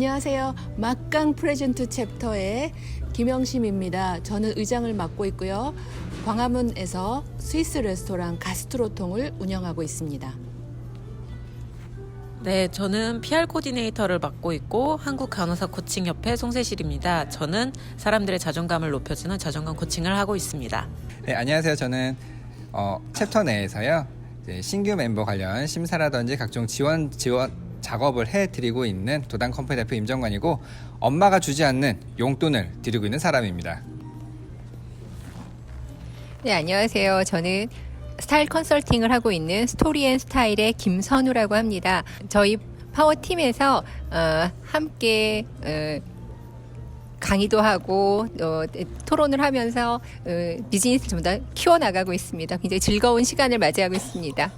안녕하세요. 막강 프레젠트 챕터의 김영심입니다. 저는 의장을 맡고 있고요. 광화문에서 스위스 레스토랑 가스트로통을 운영하고 있습니다. 네, 저는 PR 코디네이터를 맡고 있고 한국 간호사 코칭 협회 송세실입니다. 저는 사람들의 자존감을 높여주는 자존감 코칭을 하고 있습니다. 네, 안녕하세요. 저는 어, 챕터 내에서요. 이제 신규 멤버 관련 심사라든지 각종 지원 지원 작업을 해드리고 있는 도단 컴퍼니 대표 임정관이고 엄마가 주지 않는 용돈을 드리고 있는 사람입니다. 네, 안녕하세요. 저는 스타일 컨설팅을 하고 있는 스토리앤 스타일의 김선우라고 합니다. 저희 파워팀에서 어, 함께 어, 강의도 하고 어, 토론을 하면서 어, 비즈니스를 좀 더 키워나가고 있습니다. 굉장히 즐거운 시간을 맞이하고 있습니다.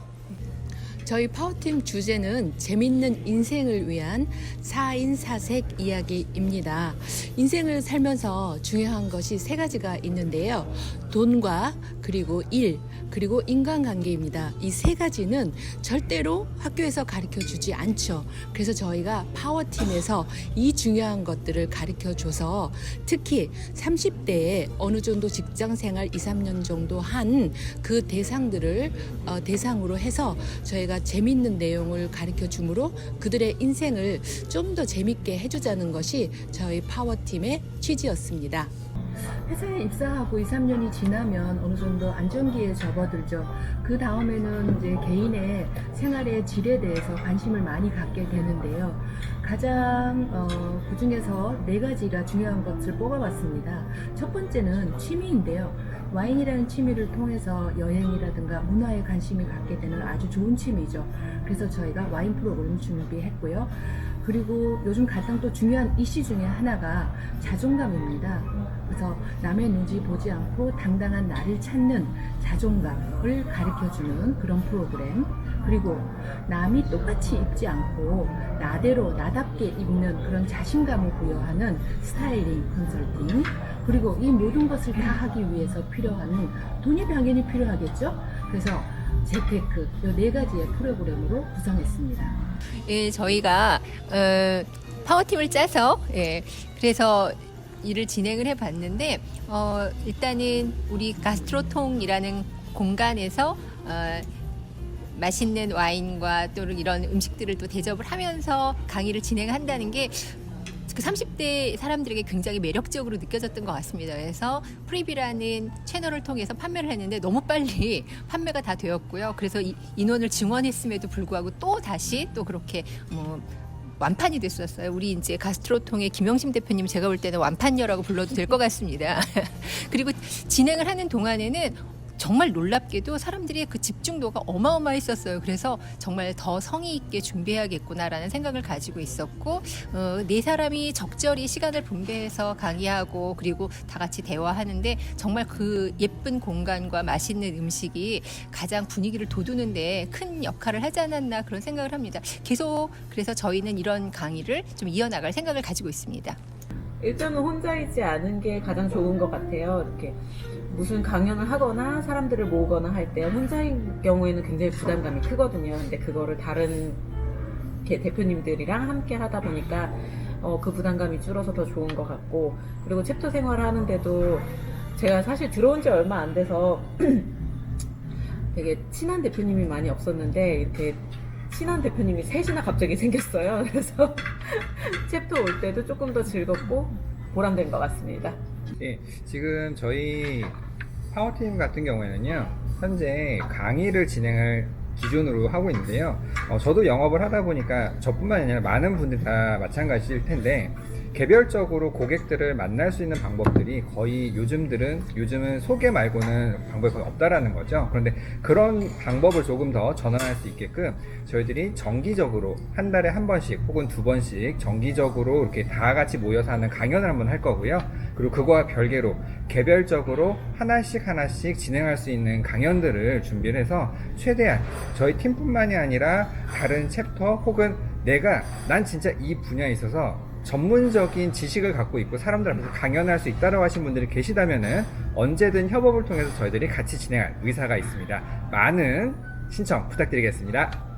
저희 파워팀 주제는 재밌는 인생을 위한 4인 4색 이야기입니다. 인생을 살면서 중요한 것이 세 가지가 있는데요. 돈과 그리고 일, 그리고 인간관계입니다. 이 세 가지는 절대로 학교에서 가르쳐 주지 않죠. 그래서 저희가 파워팀에서 이 중요한 것들을 가르쳐 줘서 특히 30대에 어느 정도 직장 생활 2, 3년 정도 한 그 대상들을 어, 대상으로 해서 저희가 재밌는 내용을 가르쳐 주므로 그들의 인생을 좀 더 재밌게 해주자는 것이 저희 파워팀의 취지였습니다. 회사에 입사하고 2, 3년이 지나면 어느 정도 안정기에 접어들죠. 그 다음에는 이제 개인의 생활의 질에 대해서 관심을 많이 갖게 되는데요. 가장 어, 그 중에서 네 가지가 중요한 것을 뽑아봤습니다. 첫 번째는 취미인데요. 와인이라는 취미를 통해서 여행이라든가 문화에 관심이 갖게 되는 아주 좋은 취미죠. 그래서 저희가 와인 프로그램을 준비했고요. 그리고 요즘 가장 또 중요한 이슈 중에 하나가 자존감입니다. 그래서 남의 눈치 보지 않고 당당한 나를 찾는 자존감을 가르쳐 주는 그런 프로그램. 그리고 남이 똑같이 입지 않고 나대로 나답게 입는 그런 자신감을 부여하는 스타일링 컨설팅. 그리고 이 모든 것을 다 하기 위해서 필요한 돈이 당연히 필요하겠죠. 그래서 재테크 이네 가지의 프로그램으로 구성했습니다. 예, 저희가 어, 파워팀을 짜서 예, 그래서 일을 진행을 해봤는데 어, 일단은 우리 가스트로통이라는 공간에서 어, 맛있는 와인과 또 이런 음식들을 또 대접을 하면서 강의를 진행한다는 게 그 30대 사람들에게 굉장히 매력적으로 느껴졌던 것 같습니다. 그래서 프리비라는 채널을 통해서 판매를 했는데 너무 빨리 판매가 다 되었고요. 그래서 이, 인원을 증원했음에도 불구하고 또 다시 또 그렇게 뭐 완판이 됐었어요. 우리 이제 가스트로통의 김영심 대표님 제가 볼 때는 완판녀라고 불러도 될 것 같습니다. 그리고 진행을 하는 동안에는 정말 놀랍게도 사람들의 그 집중도가 어마어마했었어요. 그래서 정말 더 성의 있게 준비해야겠구나라는 생각을 가지고 있었고 어, 네 사람이 적절히 시간을 분배해서 강의하고 그리고 다 같이 대화하는데 정말 그 예쁜 공간과 맛있는 음식이 가장 분위기를 돋우는데 큰 역할을 하지 않았나 그런 생각을 합니다. 계속 그래서 저희는 이런 강의를 좀 이어나갈 생각을 가지고 있습니다. 일단은 혼자이지 않은 게 가장 좋은 것 같아요. 이렇게 무슨 강연을 하거나 사람들을 모으거나 할 때 혼자인 경우에는 굉장히 부담감이 크거든요. 근데 그거를 다른 대표님들이랑 함께 하다 보니까 어, 그 부담감이 줄어서 더 좋은 것 같고 그리고 챕터 생활을 하는데도 제가 사실 들어온 지 얼마 안 돼서 되게 친한 대표님이 많이 없었는데 이렇게 친한 대표님이 셋이나 갑자기 생겼어요. 그래서 챕터 올 때도 조금 더 즐겁고 보람된 것 같습니다. 예, 지금 저희 파워팀 같은 경우에는요, 현재 강의를 진행을 기준으로 하고 있는데요. 어, 저도 영업을 하다 보니까 저뿐만 아니라 많은 분들 다 마찬가지일 텐데, 개별적으로 고객들을 만날 수 있는 방법들이 거의 요즘들은 요즘은 소개 말고는 방법이 거의 없다라는 거죠. 그런데 그런 방법을 조금 더 전환할 수 있게끔 저희들이 정기적으로 한 달에 한 번씩 혹은 두 번씩 정기적으로 이렇게 다 같이 모여서 하는 강연을 한번 할 거고요. 그리고 그거와 별개로 개별적으로 하나씩 하나씩 진행할 수 있는 강연들을 준비를 해서 최대한 저희 팀뿐만이 아니라 다른 챕터 혹은 내가 난 진짜 이 분야에 있어서 전문적인 지식을 갖고 있고 사람들 앞에서 강연할 수 있다고 하신 분들이 계시다면은 언제든 협업을 통해서 저희들이 같이 진행할 의사가 있습니다. 많은 신청 부탁드리겠습니다.